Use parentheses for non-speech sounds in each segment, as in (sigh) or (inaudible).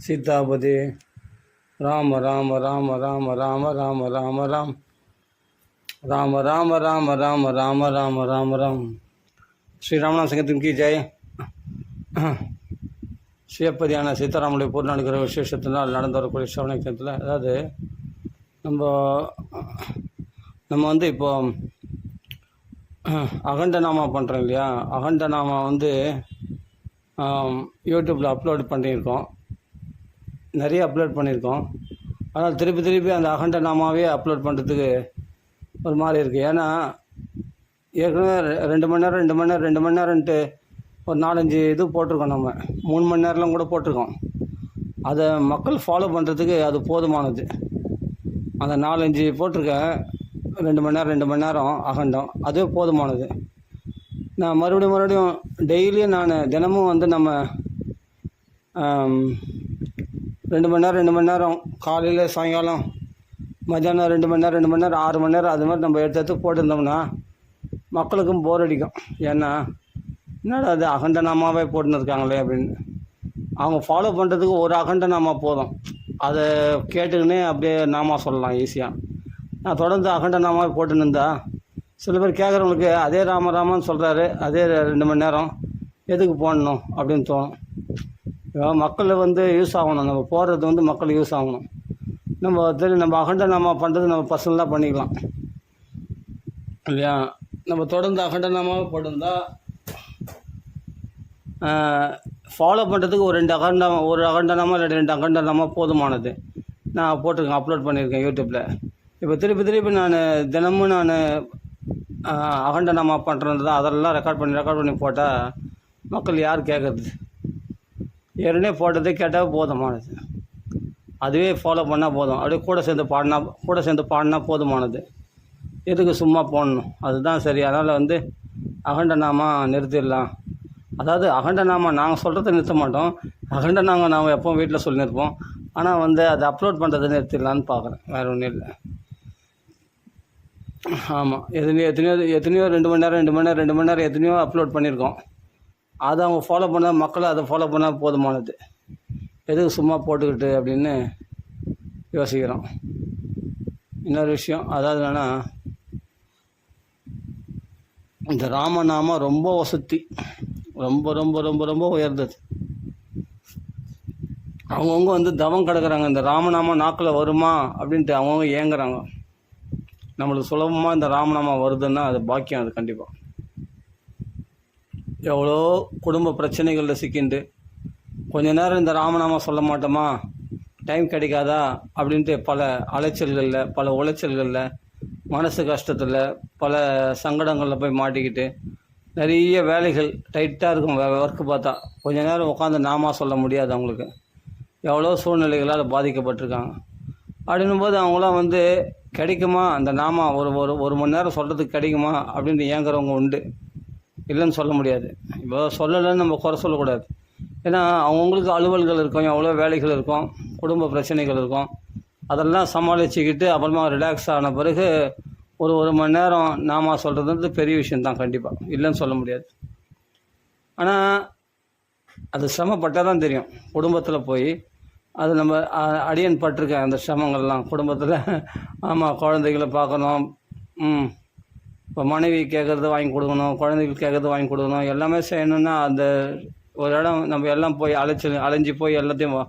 சீதாபதி ராம ராம ராம ராம ராம ராம ராம ராம் ராம ராம ராம ராம ராம ராம ராம ராம் ஸ்ரீ ராமநாத சங்கத்தின் கி ஜெய் சிவப்பதியான சீதாராமுடைய பூர்ணானுகிற விசேஷத்தினால் நடந்து வரக்கூடிய சிவனக்கத்தில் அதாவது நம்ம நம்ம வந்து இப்போ அகண்ட நாமா பண்ணுறோம் இல்லையா அகண்ட நாமா வந்து யூடியூப்பில் அப்லோட் பண்ணியிருக்கோம் நிறைய அப்லோட் பண்ணியிருக்கோம். ஆனால் திருப்பி திருப்பி அந்த அகண்ட நாமாவே அப்லோட் பண்ணுறதுக்கு ஒரு மாதிரி இருக்குது ஏன்னா ஏற்கனவே ரெ- ரெண்டு மணி நேரம் ரெண்டு மணி நேரம் ரெண்டு மணி நேரம்ன்ட்டு ஒரு நாலஞ்சு இது போட்டிருக்கோம் நம்ம. மூணு மணி நேரம்லாம் கூட போட்டிருக்கோம். அதை மக்கள் ஃபாலோ பண்ணுறதுக்கு அது போதுமானது. அந்த நாலஞ்சு போட்டிருக்கேன். ரெண்டு மணி நேரம் ரெண்டு மணி நேரம் அகண்டம். அதுவே போதுமானது. நான் மறுபடியும் மறுபடியும் டெய்லியும் நான் தினமும் வந்து நம்ம ரெண்டு மணி நேரம் ரெண்டு மணி நேரம். காலையில் சாயங்காலம். மத்தியானம் ரெண்டு மணி நேரம் ரெண்டு மணி நேரம் ஆறு மணி நேரம் அது மாதிரி நம்ம எடுத்து எடுத்து போட்டிருந்தோம்னா மக்களுக்கும் போர் அடிக்கும். ஏன்னா என்னடா அது அகண்ட நாமாவே போட்டுன்னு இருக்காங்களே அப்படின்னு. அவங்க ஃபாலோ பண்ணுறதுக்கு ஒரு அகண்ட நாமா போதும். அதை கேட்டுக்கினே அப்படியே நாமா சொல்லலாம் ஈஸியாக நான் தொடர்ந்து அகண்ட நாமாவே போட்டுன்னு சில பேர் கேட்குறவங்களுக்கு அதே ராமராமன்னு சொல்கிறாரு அதே ரெண்டு மணி நேரம் எதுக்கு போடணும்? அப்படின்னு தோணும். மக்கள் வந்து யூஸ் ஆகணும். நம்ம போடுறது வந்து மக்கள் யூஸ் ஆகணும். நம்ம தெரியும் நம்ம அகண்ட நாமா பண்ணுறது நம்ம பர்சனலாக பண்ணிக்கலாம். இல்லையா? நம்ம தொடர்ந்து அகண்ட நாமாவே போட்டிருந்தா ஃபாலோ பண்ணுறதுக்கு ஒரு ரெண்டு அகண்டம் ஒரு அகண்டனாமா இல்லை ரெண்டு அகண்டனாமா போதுமானது. நான் போட்டிருக்கேன் அப்லோட் பண்ணியிருக்கேன் யூடியூப்பில் இப்போ திருப்பி திருப்பி நான் தினமும் நான் அகண்டனாமா பண்ணுறது தான் அதெல்லாம் ரெக்கார்ட் பண்ணி ரெக்கார்ட் பண்ணி போட்டால் மக்கள் யார் கேட்குறது ஏற்கனவே போட்டதே கேட்டால் போதுமானது. அதுவே ஃபாலோ பண்ணால் போதும். அப்படியே கூட சேர்ந்து பாடினா கூட சேர்ந்து பாடினா போதுமானது. எதுக்கு சும்மா போடணும்? அதுதான் சரி. அதனால் வந்து அகண்ட நாமா நிறுத்திடலாம். அதாவது அகண்ட நாமா நாங்கள் சொல்கிறத நிறுத்த மாட்டோம். அகண்ட நாம் எப்போ வீட்டில் சொல்லியிருப்போம். ஆனால் வந்து அதை அப்லோட் பண்ணுறதை நிறுத்திடலான்னு பார்க்குறேன். வேறு ஒன்றும் இல்லை. ஆமாம் எத்தனையோ எத்தனையோ எத்தனையோ ரெண்டு மணி நேரம் ரெண்டு மணி நேரம் ரெண்டு மணி நேரம் எத்தனையோ அப்லோட் பண்ணியிருக்கோம். அதை அவங்க ஃபாலோ பண்ணால் மக்கள் அதை ஃபாலோ பண்ணால் போதுமானது. எதுக்கு சும்மா போட்டுக்கிட்டு அப்படின்னு யோசிக்கிறோம். இன்னொரு விஷயம் அதாவது என்னென்னா இந்த ராமநாமம் ரொம்ப வசதி. ரொம்ப ரொம்ப ரொம்ப ரொம்ப உயர்ந்தது. அவங்கவுங்க வந்து தவம் கிடக்குறாங்க. இந்த ராமநாமம் நாக்கில் வருமா அப்படின்ட்டு அவங்கவுங்க ஏங்குறாங்க. நம்மளுக்கு சுலபமாக இந்த ராமநாமம் வருதுன்னா அது பாக்கியம் அது கண்டிப்பாக எவ்வளோ குடும்ப பிரச்சனைகளில் சிக்கிண்டு கொஞ்ச நேரம் இந்த ராமநாமம் சொல்ல மாட்டோமா? டைம் கிடைக்காதா? அப்படின்ட்டு பல அலைச்சல்களில் பல உளைச்சல்களில் மனசு கஷ்டத்தில் பல சங்கடங்களில் போய் மாட்டிக்கிட்டு நிறைய வேலைகள் டைட்டாக இருக்கும் ஒர்க்கு பார்த்தா. கொஞ்ச நேரம் உட்காந்து நாமா சொல்ல முடியாது அவங்களுக்கு. எவ்வளோ சூழ்நிலைகளால் பாதிக்கப்பட்டிருக்காங்க. அப்படின்னும் போது அவங்களாம் வந்து கிடைக்குமா? அந்த நாமா ஒரு ஒரு ஒரு மணி நேரம் சொல்கிறதுக்கு கிடைக்குமா? அப்படின்னு ஏங்குறவங்க உண்டு. இல்லைன்னு சொல்ல முடியாது. இப்போ சொல்லலைன்னு நம்ம குறை சொல்லக்கூடாது. ஏன்னா அவங்கவுங்களுக்கு அலுவல்கள் இருக்கும் எவ்வளோ வேலைகள் இருக்கும் குடும்ப பிரச்சனைகள் இருக்கும். அதெல்லாம் சமாளிச்சுக்கிட்டு அப்புறமா ரிலாக்ஸ் ஆன பிறகு ஒரு ஒரு மணி நேரம் நாம சொல்கிறது வந்து பெரிய விஷயம்தான் கண்டிப்பாக இல்லைன்னு சொல்ல முடியாது. ஆனால் அது சிரமப்பட்டால் தான் தெரியும். குடும்பத்தில் போய் அது நம்ம அடியன் பட்டிருக்கேன் அந்த சிரமங்கள்லாம். குடும்பத்தில் ஆமாம் குழந்தைகளை பார்க்கணும் ம் இப்போ மனைவி கேட்குறது வாங்கி கொடுக்கணும் குழந்தைகளுக்கு கேட்குறது வாங்கி கொடுக்கணும் எல்லாமே செய்யணும்னா அந்த ஒரு இடம் நம்ம எல்லாம் போய் அலைச்சி அலைஞ்சு போய் எல்லாத்தையும்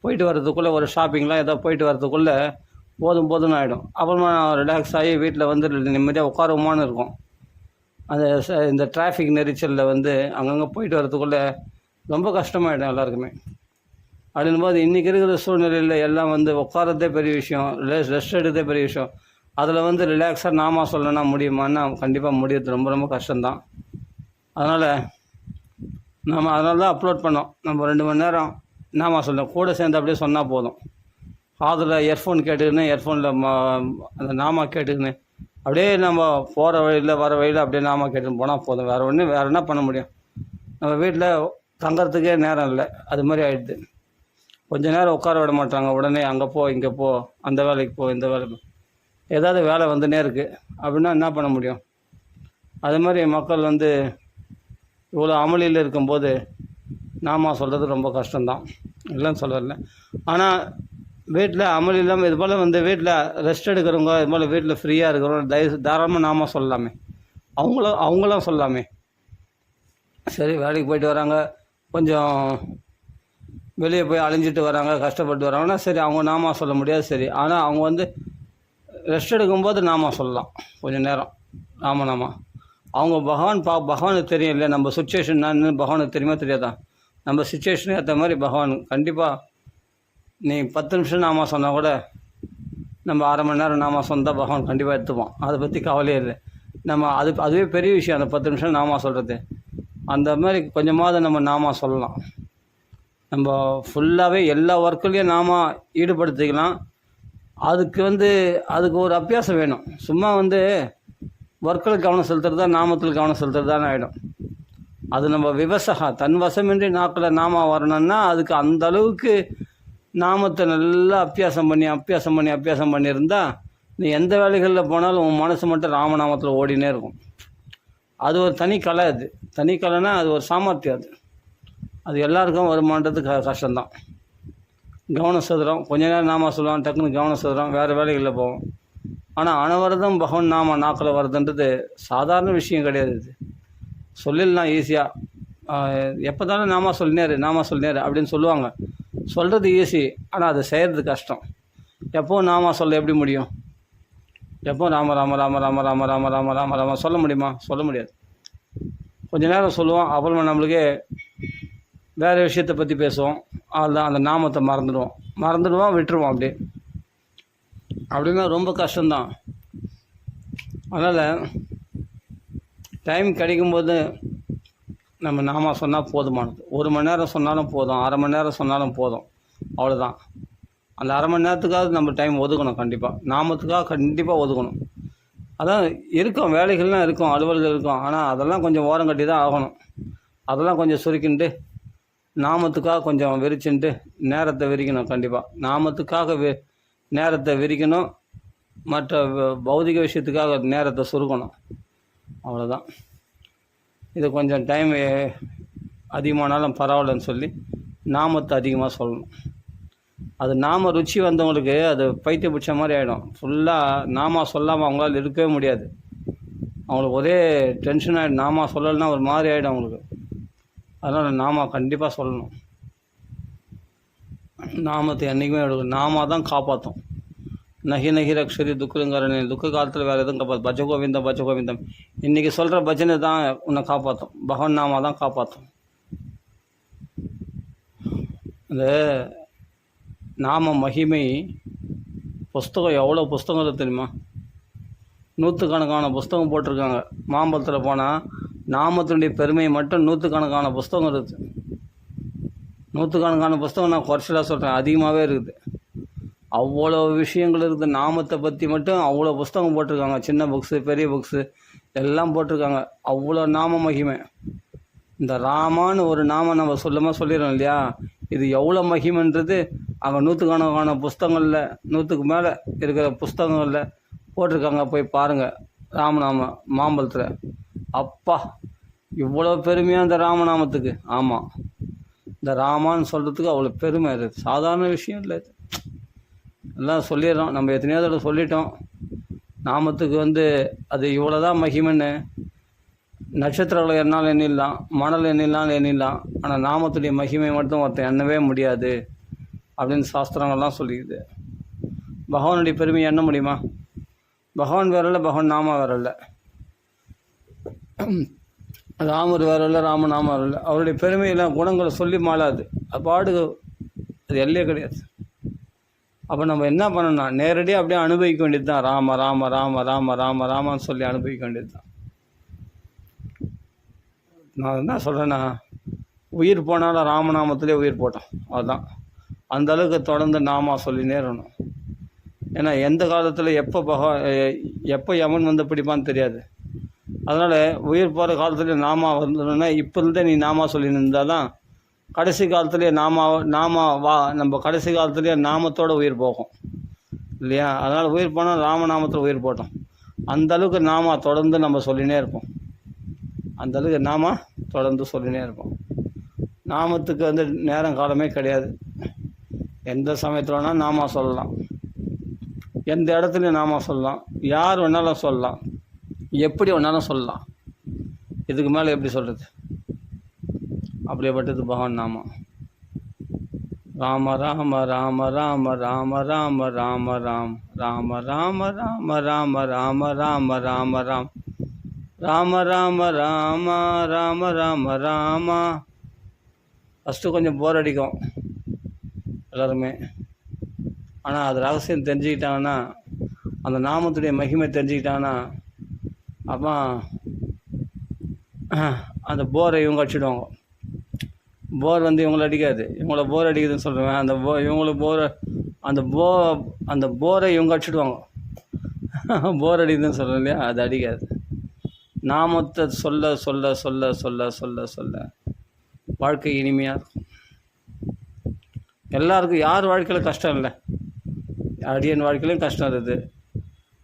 போயிட்டு வர்றதுக்குள்ளே ஒரு ஷாப்பிங்லாம் ஏதோ போயிட்டு வர்றதுக்குள்ளே போதும் போதும்னு ஆகிடும் அப்புறமா ரிலாக்ஸ் ஆகி வீட்டில் வந்து நிம்மதியாக உட்காருவோமான்னு இருக்கும். அந்த ச- இந்த டிராஃபிக் நெரிச்சலில் வந்து அங்கங்கே போயிட்டு வர்றதுக்குள்ளே ரொம்ப கஷ்டமாயிடும் எல்லாருக்குமே. அப்படின்னும் போது இன்றைக்கி இருக்கிற சூழ்நிலையில் எல்லாம் வந்து உட்காரதே பெரிய விஷயம் ரெஸ்ட் எடுக்கிறதே பெரிய விஷயம். அதில் வந்து ரிலாக்ஸாக நாமா சொல்லணும்னா முடியுமான்னா கண்டிப்பாக முடியறது ரொம்ப ரொம்ப கஷ்டம்தான். அதனால் நம்ம அதனால தான் அப்லோட் பண்ணோம். நம்ம ரெண்டு மணி நேரம் நாமா சொல்லணும் கூட சேர்ந்து அப்படியே சொன்னால் போதும். காதில் இயர்ஃபோன் கேட்டுக்கின்னு இயர்ஃபோனில் அந்த நாமா கேட்டுக்கின்னு அப்படியே நம்ம போகிற வழியில் வர வழியில் அப்படியே நாமா கேட்டுன்னு போனால் போதும். வேறு ஒன்றும் வேறு என்ன பண்ண முடியும்? நம்ம வீட்டில் தங்கிறதுக்கே நேரம் இல்லை. அது மாதிரி ஆகிடுது கொஞ்ச நேரம் உட்கார விட மாட்டாங்க. உடனே அங்கே போ இங்கே போ அந்த வேலைக்கு போ இந்த வேலைக்கு போ. ஏதாவது வேலை வந்துனே இருக்குது அப்படின்னா என்ன பண்ண முடியும்? அது மாதிரி மக்கள் வந்து இவ்வளோ அமளியில் இருக்கும்போது நாமா சொல்கிறது ரொம்ப கஷ்டம்தான். இல்லைன்னு சொல்லல. ஆனால் வீட்டில் அமல் இல்லாமல் இது போல் வந்து வீட்டில் ரெஸ்ட் எடுக்கிறவங்க இது போல் வீட்டில் ஃப்ரீயாக இருக்கிறவங்க தயவு தாராளமாக நாம சொல்லலாமே. அவங்களும் அவங்களும் சொல்லலாமே. சரி வேலைக்கு போயிட்டு வராங்க. கொஞ்சம் வெளியே போய் அழிஞ்சிட்டு வராங்க கஷ்டப்பட்டு வராங்கன்னா சரி அவங்க நாமா சொல்ல முடியாது. சரி ஆனால் அவங்க வந்து ரெஸ்ட் எடுக்கும்போது நாமா சொல்லலாம். கொஞ்சம் நேரம். நாம நாமா. அவங்க பகவான் பா பகவானுக்கு தெரியும் இல்லையா? நம்ம சுச்சுவேஷன் என்னன்னு பகவானுக்கு தெரியுமா தெரியாதா? நம்ம சுச்சுவேஷனுக்கு ஏற்ற மாதிரி பகவான் கண்டிப்பாக நீ பத்து நிமிஷம் நாமா சொன்னால் கூட நம்ம அரை மணி நேரம் நாமா சொன்னால் பகவான் கண்டிப்பாக எடுத்துப்போம் அதை பற்றி கவலையே இல்லை. நம்ம அது அதுவே பெரிய விஷயம். அந்த பத்து நிமிஷம் நாமா சொல்கிறது அந்த மாதிரி கொஞ்சமாவது நம்ம நாமா சொல்லலாம். நம்ம ஃபுல்லாகவே எல்லா ஒர்க்குலேயும் நாம ஈடுபடுத்திக்கலாம். அதுக்கு வந்து அதுக்கு ஒரு அபியாசம் வேணும். சும்மா வந்து ஒர்க்கில் கவனம் செலுத்துறதா நாமத்தில் கவனம் செலுத்துறதான்னு ஆகிடும் அது நம்ம விவசகா தன் வசமின்றி நாக்கில் நாம வரணும்னா அதுக்கு அந்த அளவுக்கு நாமத்தை நல்லா அபியாசம் பண்ணி அபியாசம் பண்ணி அபியாசம் பண்ணியிருந்தா நீ எந்த வேலைகளில் போனாலும் உன் மனசு மட்டும் ராமநாமத்தில் ஓடினே இருக்கும். அது ஒரு தனி கலை அது. தனி கலைனா அது ஒரு சாமர்த்தியம் அது. அது எல்லாருக்கும் வருமானது க கஷ்டம்தான். கவனம் சதுரம் கொஞ்ச நேரம் நாம சொல்லுவோம் டக்குன்னு கவனம் சதுரம் வேறு வேலைகளில் போவோம். ஆனால் அனவரதம் பகவன் நாம நாக்கில் வருதுன்றது சாதாரண விஷயம் கிடையாது இது. சொல்லிடலாம் ஈஸியாக எப்போ தானே நாம சொல்லினேரு நாம சொல்லினேரு அப்படின்னு சொல்லுவாங்க. சொல்கிறது ஈஸி ஆனால் அதை செய்கிறது கஷ்டம். எப்போ நாம சொல்ல எப்படி முடியும்? எப்போ ராம ராம ராம ராம ராம ராம ராம ராம ராம சொல்ல முடியுமா? சொல்ல முடியாது. கொஞ்ச நேரம் சொல்லுவோம் அப்புறமா நம்மளுக்கே வேறு விஷயத்தை பற்றி பேசுவோம். அதுதான் அந்த நாமத்தை மறந்துடுவோம். மறந்துடுவோம் விட்டுருவோம் அப்படியே. அப்படின்னா ரொம்ப கஷ்டம்தான். அதனால் டைம் கிடைக்கும்போது நம்ம நாம சொன்னால் போதுமானது. ஒரு மணி நேரம் சொன்னாலும் போதும். அரை மணி நேரம் சொன்னாலும் போதும். அவ்வளோதான் அந்த அரை மணி நேரத்துக்காவது நம்ம டைம் ஒதுக்கணும் கண்டிப்பாக நாமத்துக்காக கண்டிப்பாக ஒதுக்கணும். அதான் இருக்கும். வேலைகள்லாம் இருக்கும். அலுவல்கள் இருக்கும். ஆனால் அதெல்லாம் கொஞ்சம் ஓரம் கட்டி தான் ஆகணும். அதெல்லாம் கொஞ்சம் சுருக்கிண்டு நாமத்துக்காக கொஞ்சம் வெறிச்சுட்டு நேரத்தை விரிக்கணும் கண்டிப்பாக நாமத்துக்காக வெ நேரத்தை விரிக்கணும் மற்ற பௌதிக விஷயத்துக்காக நேரத்தை சுருக்கணும். அவ்வளோதான் இது கொஞ்சம் டைம் அதிகமானாலும் பரவாயில்லன்னு சொல்லி நாமத்தை அதிகமாக சொல்லணும். அது நாம ருச்சி வந்தவங்களுக்கு அது பைத்திய பிடிச்ச மாதிரி ஆகிடும் ஃபுல்லாக நாம சொல்லாமல் அவங்களால இருக்கவே முடியாது. அவங்களுக்கு ஒரே டென்ஷன் ஆகிடும் நாம சொல்லலைன்னா ஒரு மாதிரி ஆகிடும் அவங்களுக்கு. அதனால் நாம கண்டிப்பாக சொல்லணும். நாமத்தை என்றைக்குமே எடுக்கும் நாம தான் காப்பாற்றும் நகி நகி ரக்ஷரி துக்குங்கிறனே துக்க காலத்தில் வேறு எதுவும் காப்பாற்றும் பஜ கோவிந்தம் பஜ கோவிந்தம் இன்றைக்கி சொல்கிற பஜனை தான் உன்னை காப்பாற்றும் பகவன் நாம தான் காப்பாற்றும் இந்த நாம மகிமை புஸ்தகம் எவ்வளோ புஸ்தகம் தெரியுமா? நூற்றுக்கணக்கான புஸ்தகம் போட்டிருக்காங்க. மாம்பழத்தில் போனால் நாமத்தினுடைய பெருமை மட்டும் நூற்றுக்கணக்கான புஸ்தகம் இருக்குது. நூற்றுக்கணக்கான புஸ்தகம் நான் குறைச்சலாக சொல்கிறேன் அதிகமாகவே இருக்குது. அவ்வளோ விஷயங்கள் இருக்குது. நாமத்தை பற்றி மட்டும் அவ்வளோ புஸ்தகம் போட்டிருக்காங்க. சின்ன புக்ஸு பெரிய புக்ஸு எல்லாம் போட்டிருக்காங்க. அவ்வளோ நாம மகிமை. இந்த ராமான்னு ஒரு நாமம் நம்ம சொல்லுமா சொல்லிடுறோம் இல்லையா? இது எவ்வளோ மகிமைன்றது அங்கே நூற்றுக்கணக்கான புஸ்தகங்களில் நூற்றுக்கு மேலே இருக்கிற புஸ்தகங்களில் போட்டிருக்காங்க. போய் பாருங்கள் ராமநாம மாம்பழத்தில். அப்பா இவ்வளோ பெருமையாக இந்த ராமநாமத்துக்கு? ஆமாம் இந்த ராமான்னு சொல்கிறதுக்கு அவ்வளோ பெருமை. இருக்குது சாதாரண விஷயம் இல்லை இது. எல்லாம் சொல்லிடுறோம். நம்ம எத்தனையோ தடவை சொல்லிட்டோம். நாமத்துக்கு வந்து அது இவ்வளோ தான் மகிமைன்னு. நட்சத்திரங்களை என்னால் எண்ணிடலாம் மணல் எண்ணிடலாம் எண்ணிடலாம். ஆனால் நாமத்துடைய மகிமை மட்டும் ஒருத்தன் எண்ணவே முடியாது அப்படின்னு சாஸ்திரங்கள்லாம் சொல்லிக்குது. பகவானுடைய பெருமையை எண்ண முடியுமா? பகவான் வேற இல்லை பகவான் நாம வேற இல்லை ராமர் வேற இல்லை ராம வேற இல்லை. அவருடைய பெருமையெல்லாம் குணங்களை சொல்லி மாளாது. அது பாடு அது எல்லையே கிடையாது. அப்போ நம்ம என்ன பண்ணணும்னா நேரடியாக அப்படியே அனுபவிக்க வேண்டியது தான் ராம ராம ராம ராம ராம ராமான்னு சொல்லி அனுபவிக்க வேண்டியது தான் நான் என்ன சொல்கிறேன்னா உயிர் போனாலும் ராமநாமத்திலே உயிர் போட்டோம். அதுதான் அந்த அளவுக்கு தொடர்ந்து நாமா சொல்லினே இருக்கணும் ஏன்னா எந்த காலத்தில் எப்போ பகவா எப்போ யமன் வந்து பிடிப்பான்னு தெரியாது. அதனால் உயிர் போகிற காலத்துலேயே நாமா வந்துடணும்னா இப்போ இருந்தே நீ நாமா சொல்லின்னு இருந்தால் தான் கடைசி காலத்துலேயே நாமா நாமா வா நம்ம கடைசி காலத்துலேயே நாமத்தோட உயிர் போகும். இல்லையா? அதனால் உயிர் போனால் ராமநாமத்தில் உயிர் போட்டோம். அந்த அளவுக்கு நாமா தொடர்ந்து நம்ம சொல்லினே இருப்போம். அந்த அளவுக்கு நாம தொடர்ந்து சொல்லினே இருப்போம். நாமத்துக்கு வந்து நேரம் காலமே கிடையாது. எந்த சமயத்தில் வேணால் நாம சொல்லலாம். எந்த இடத்துலையும் நாமா சொல்லலாம். யார் வேணாலும் சொல்லலாம். எப்படி ஒன்றாலும் சொல்லலாம் இதுக்கு மேலே எப்படி சொல்கிறது அப்படியேப்பட்டது பகவான் நாமம் ராம ராம ராம ராம ராம ராம ராம ராம் ராம ராம ராம ராம ராம ராம ராம ராம் ராம ராம ராம ராம ராம ராமா ஃபஸ்ட்டு கொஞ்சம் போர் அடிக்கும் எல்லாருமே ஆனால் அது ரகசியம் தெரிஞ்சுக்கிட்டாங்கன்னா அந்த நாமத்துடைய மகிமை தெரிஞ்சுக்கிட்டாங்கன்னா அப்போ அந்த போரை இவங்க அடிச்சிடுவாங்க. போர் வந்து இவங்களை அடிக்காது. இவங்கள போர் அடிக்குதுன்னு சொல்கிறேன் அந்த போ இவங்களுக்கு போர் அந்த போ அந்த போரை இவங்க அடிச்சிடுவாங்க. (laughs) போர் அடிக்குதுன்னு சொல்கிறேன் இல்லையா? அது அடிக்காது. நாமத்தை சொல்ல சொல்ல சொல்ல சொல்ல சொல்ல சொல்ல வாழ்க்கை இனிமையாக இருக்கும். எல்லாருக்கும் யார் வாழ்க்கையில் கஷ்டம் இல்லை? அடியன் வாழ்க்கையிலும் கஷ்டம் இருக்குது.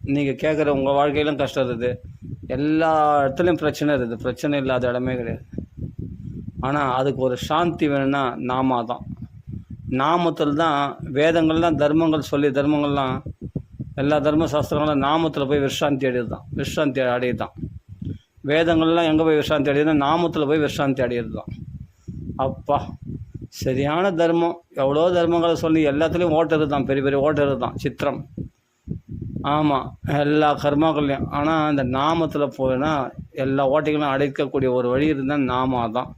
நீங்கள் கேட்குற உங்கள் வாழ்க்கையிலும் கஷ்டம் இருக்குது. எல்லா இடத்துலையும் பிரச்சனை இருக்குது. பிரச்சனை இல்லாத இடமே கிடையாது. ஆனால் அதுக்கு ஒரு சாந்தி வேணும்னா நாமா தான் நாமத்தில் தான் வேதங்கள்லாம் தர்மங்கள் சொல்லி தர்மங்கள்லாம் எல்லா தர்ம சாஸ்திரங்களும் நாமத்தில் போய் விஷ்ராந்தி அடையிறது தான் விஷ்ராந்தி அடையுது தான் வேதங்கள்லாம் எங்கே போய் விஷ்ராந்தி அடையுதுன்னா நாமத்தில் போய் விஷ்ராந்தி அடையிறது தான் அப்பா சரியான தர்மம். எவ்வளோ தர்மங்களை சொல்லி எல்லாத்துலேயும் ஓட்டுறது தான் பெரிய பெரிய ஓட்டுறது தான் சித்திரம். ஆமாம் எல்லா கர்மாக்கள்லையும். ஆனால் அந்த நாமத்தில் போதுன்னா எல்லா ஓட்டைகளும் அடைக்கக்கூடிய ஒரு வழி இருந்தால் நாமா தான்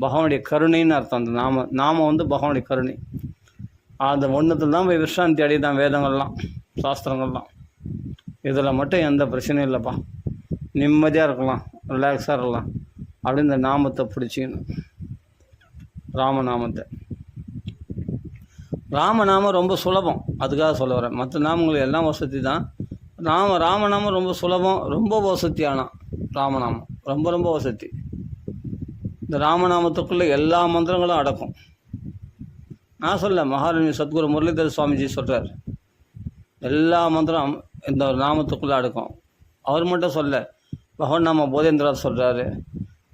பகவானுடைய கருணைன்னு அர்த்தம் அந்த நாம. நாமம் வந்து பகவானுடைய கருணை. அந்த ஒன்றத்தில் தான் போய் விஷ்ராந்தி அடையுதான் வேதங்கள்லாம் சாஸ்திரங்கள்லாம். இதில் மட்டும் எந்த பிரச்சனையும் இல்லைப்பா. நிம்மதியாக இருக்கலாம் ரிலாக்ஸாக இருக்கலாம். அப்படின்னு இந்த நாமத்தை பிடிச்சிக்கணும். ராமநாமத்தை. ராமநாமம் ரொம்ப சுலபம். அதுக்காக சொல்ல வரேன். மற்ற நாமங்கள் எல்லாம் வசதி தான். ராம ராமநாமம் ரொம்ப சுலபம் ரொம்ப வசதியானா ராமநாமம் ரொம்ப ரொம்ப வசதி. இந்த ராமநாமத்துக்குள்ளே எல்லா மந்திரங்களும் அடக்கும். நான் சொல்ல மகாராணி சத்குரு முரளிதர் சுவாமிஜி சொல்கிறார் எல்லா மந்திரம் இந்த நாமத்துக்குள்ளே அடக்கும். அவர் மட்டும் சொல்ல பகவான் நாம போதேந்திரா சொல்கிறாரு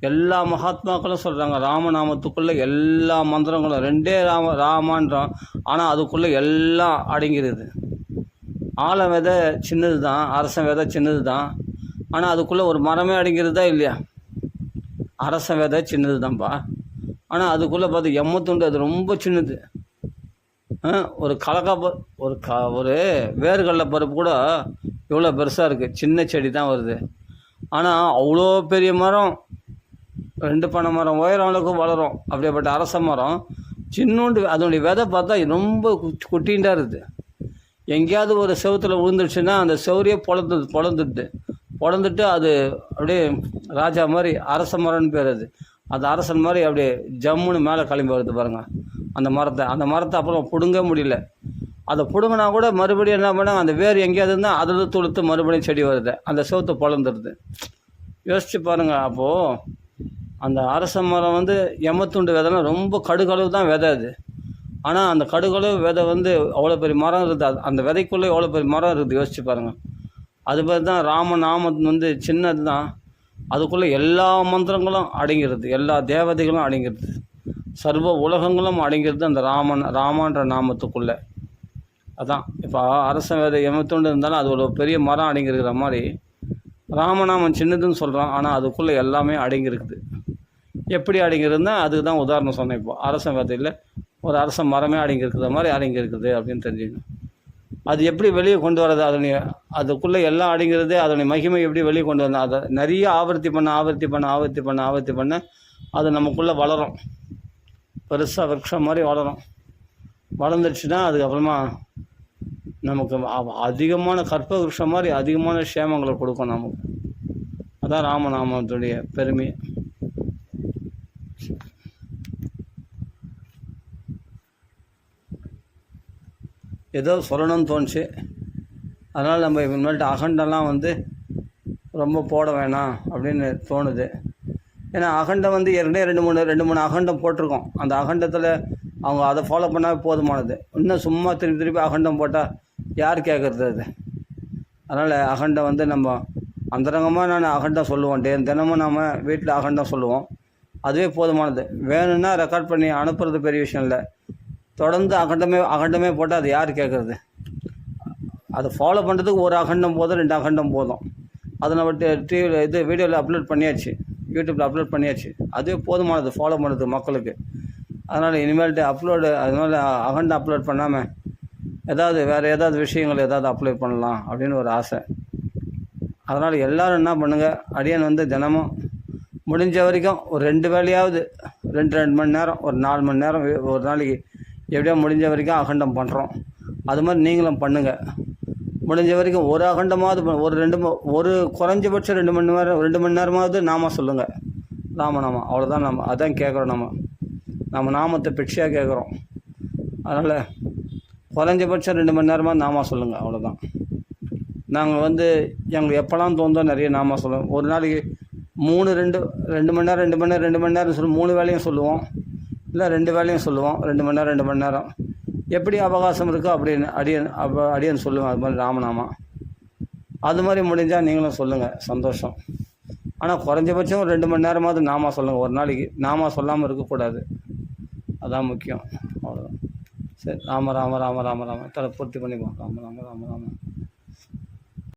எல்லா மகாத்மாக்களும் சொல்கிறாங்க ராமநாமத்துக்குள்ளே எல்லா மந்திரங்களும் ரெண்டே ராம ராமான்றான். ஆனால் அதுக்குள்ளே எல்லாம் அடங்கிடுது ஆழ விதை சின்னது தான் அரசன் விதை சின்னது தான் ஆனால் அதுக்குள்ளே ஒரு மரமே அடங்கிறதா இல்லையா? அரசன் விதை சின்னது தான்ப்பா ஆனால் அதுக்குள்ளே பார்த்து எம்மத்துண்டு அது ரொம்ப சின்னது. ஆ, ஒரு கலக்கா ஒரு க ஒரு வேர்கடலை பருப்பு கூட இவ்வளோ பெருசாக இருக்குது சின்ன செடி தான் வருது. ஆனால் அவ்வளோ பெரிய மரம். ரெண்டு பனை மரம் உயரம் அளவுக்கு வளரும். அப்படியேப்பட்ட அரச மரம் சின்னோண்டு அதனுடைய விதை பார்த்தா ரொம்ப கு- இருக்குது. எங்கேயாவது ஒரு செவுத்துல விழுந்துருச்சுன்னா அந்த செவரியே பொழந்து பொழந்துடுது பொழந்துட்டு அது அப்படியே ராஜா மாதிரி அரச மரம்னு பேர் அது. அந்த அரசன் மாதிரி அப்படியே ஜம்முன்னு மேலே கிளம்பி வருது பாருங்கள் அந்த மரத்தை அந்த மரத்தை அப்புறம் பிடுங்க முடியல. அதை பிடுங்கினா கூட மறுபடியும் என்ன பண்ணாங்க அந்த வேர் எங்கேயாவது இருந்தால் அதில் துளுத்து மறுபடியும் செடி வருது. அந்த செவத்தை பொழந்துடுது யோசிச்சு பாருங்கள் அப்போது அந்த அரச மரம் வந்து எமத்துண்டு விதைலாம் ரொம்ப கடுகளவு தான் விதை அது. ஆனால் அந்த கடுகளவு விதை வந்து அவ்வளோ பெரிய மரம் இருக்குது. அது- அந்த விதைக்குள்ளே எவ்வளோ பெரிய மரம் இருக்குது யோசிச்சு பாருங்கள் அது மாதிரி தான் ராம நாமம் வந்து சின்னது தான். அதுக்குள்ளே எல்லா மந்திரங்களும் அடங்கிருது எல்லா தேவதைகளும் அடங்கிருது சர்வ உலகங்களும் அடங்கிறது அந்த ராமன் ராமன்ற நாமத்துக்குள்ளே. அதான். இப்போ அரச விதை எமத்துண்டு இருந்தாலும் அது ஒரு பெரிய மரம் அடங்கியிருக்கிற மாதிரி. ராமநாமன் சின்னதுன்னு சொல்கிறான் ஆனால் அதுக்குள்ளே எல்லாமே அடங்கியிருக்குது. எப்படி அடங்கியிருந்தா அதுக்கு தான் உதாரணம் சொன்னேன் இப்போ. அரசன் விதையில் ஒரு அரச மரமே அடங்கியிருக்கிற மாதிரி அடங்கியிருக்குது அப்படின்னு தெரிஞ்சுக்கணும். அது எப்படி வெளியே கொண்டு வர்றது அதனுடைய அதுக்குள்ளே எல்லாம் அடங்கிறது அதனுடைய மகிமை எப்படி வெளியே கொண்டு வரணும்? அதை நிறைய ஆவர்த்தி பண்ண ஆவர்த்தி பண்ண ஆவர்த்தி பண்ண ஆவர்த்தி பண்ண அது நமக்குள்ளே வளரும். பெருசாக விரக்ஷம் மாதிரி வளரும். வளர்ந்துடுச்சுன்னா அதுக்கப்புறமா நமக்கு அதிகமான கற்ப விருஷம் மாதிரி அதிகமான சேமங்களை கொடுக்கும் நமக்கு. அதான் ராமநாமத்துடைய பெருமை. ஏதோ சொல்லணும்னு தோணுச்சு. அதனால் நம்ம இனிமேல்ட்டு அகண்டெல்லாம் வந்து ரொம்ப போட வேணாம் அப்படின்னு தோணுது. ஏன்னா அகண்டம் வந்து ஏற்கனவே ரெண்டு மூணு ரெண்டு மூணு அகண்டம் போட்டிருக்கோம். அந்த அகண்டத்தில் அவங்க அதை ஃபாலோ பண்ணால் போதுமானது. இன்னும் சும்மா திருப்பி திருப்பி அகண்டம் போட்டால் யார் கேட்குறது அது? அதனால் அகண்டம் வந்து நம்ம அந்தரங்கமாக நான் அகண்டம் சொல்லுவோம். டே தினமும் நம்ம வீட்டில் அகண்டம் சொல்லுவோம். அதுவே போதுமானது. வேணும்னா ரெக்கார்ட் பண்ணி அனுப்புறது பெரிய விஷயம் இல்லை. தொடர்ந்து அகண்டமே அகண்டமே போட்டால் அது யார் கேட்குறது அதை ஃபாலோ பண்ணுறதுக்கு ஒரு அகண்டம் போதும் ரெண்டு அகண்டம் போதும். அதை நம்ம டிவியில் இது வீடியோவில் அப்லோட் பண்ணியாச்சு. யூடியூப்பில் அப்லோட் பண்ணியாச்சு. அதுவே போதுமானது ஃபாலோ பண்ணுறது மக்களுக்கு. அதனால் இனிமேல்ட்டு அப்லோடு அதனால் அகண்டம் அப்லோட் பண்ணாமல் ஏதாவது வேறு ஏதாவது விஷயங்கள் ஏதாவது அப்லோட் பண்ணலாம் அப்படின்னு ஒரு ஆசை. அதனால் எல்லோரும் என்ன பண்ணுங்கள் அடியன் வந்து தினமும் முடிஞ்ச வரைக்கும் ஒரு ரெண்டு வேலையாவது ரெண்டு ரெண்டு மணி நேரம் ஒரு நாலு மணி நேரம் ஒரு நாளைக்கு எப்படியோ முடிஞ்ச வரைக்கும் அகண்டம் பண்ணுறோம் அது மாதிரி நீங்களும் பண்ணுங்கள் முடிஞ்ச வரைக்கும் ஒரு அகண்டமாவது ஒரு ரெண்டு ஒரு குறைஞ்சபட்சம் ரெண்டு மணி நேரம் ரெண்டு மணி நேரமாவது நாம சொல்லுங்கள் ராமநாமா அவ்வளோதான் நம்ம அதான் கேட்குறோம் நம்ம நம்ம நாமத்தை பிக்ஷையாக கேட்குறோம் அதனால் குறைஞ்சபட்சம் ரெண்டு மணி நேரமாக நாமா சொல்லுங்கள் அவ்வளோதான் நாங்கள் வந்து எங்களுக்கு எப்போல்லாம் தோணுதோ நிறைய நாமா சொல்லுவோம். ஒரு நாளைக்கு மூணு ரெண்டு ரெண்டு மணி நேரம் ரெண்டு மணி நேரம் ரெண்டு மணி நேரம் சொல்லி மூணு வேலையும் சொல்லுவோம். இல்லை ரெண்டு வேலையும் சொல்லுவோம். ரெண்டு மணி நேரம் ரெண்டு மணி நேரம். எப்படி அவகாசம் இருக்கோ அப்படின்னு அடியன் அப்போ அடியன் சொல்லுவேன். அது மாதிரி ராமநாமா. அது மாதிரி முடிஞ்சால் நீங்களும் சொல்லுங்கள் சந்தோஷம். ஆனால் குறைஞ்சபட்சம் ஒரு ரெண்டு மணி நேரமாவது நாமா சொல்லுங்கள் ஒரு நாளைக்கு நாமா சொல்லாமல் இருக்கக்கூடாது. அதான் முக்கியம். அவ்வளோதான் சரி ராம ராம ராம ராம ராம. தலை பூர்த்தி பண்ணிப்போம் ராம ராம ராம ராம.